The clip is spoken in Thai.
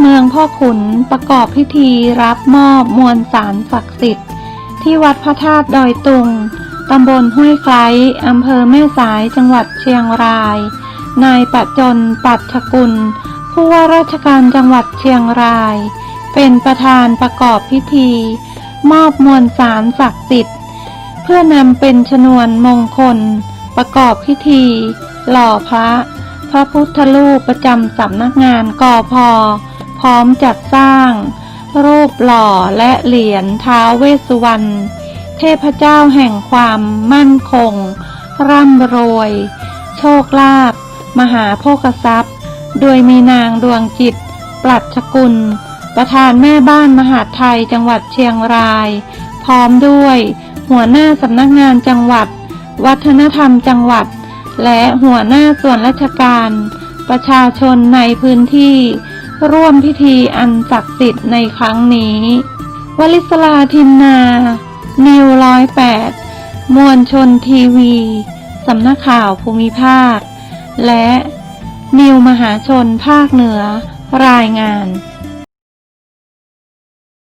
เมืองพ่อขุนประกอบพิธีรับมอบมวลสารศักดิ์สิทธิ์ ที่วัดพระธาตุดอยตุง ตำบลห้วยไคล้อำเภอแม่สายจังหวัดเชียงราย นายประจนปัชกุล ผู้ว่าราชการจังหวัดเชียงราย เป็นประธานประกอบพิธี มอบมวลสารศักดิ์สิทธิ์เพื่อนำเป็นชนวนมงคล ประกอบพิธี หล่อพระ พระพุทธรูปประจำสำนักงานกอพอพ ร้อมจัดสร้าง รูปหล่อและเหรียญท้าวเวสสุวรรณเทพเจ้าแห่งความมั่นคง ร่ำรวย โชคลาภมหาโภคทรัพย์ โดยมีนางดวงจิต ปลัดชกุล ประธานแม่บ้านมหาไทยจังหวัดเชียงราย พร้อมด้วย หัวหน้าสำนักงานจังหวัด วัฒนธรรมจังหวัด และหัวหน้าส่วนราชการ ประชาชนในพื้นที่ ร่วมพิธีอันศักดิ์สิทธิ์ในครั้งนี้ วลิศลาทินนา นิวร้อยแปดมวลชนทีวี สำนักข่าวภูมิภาค และนิวมหาชนภาคเหนือรายงาน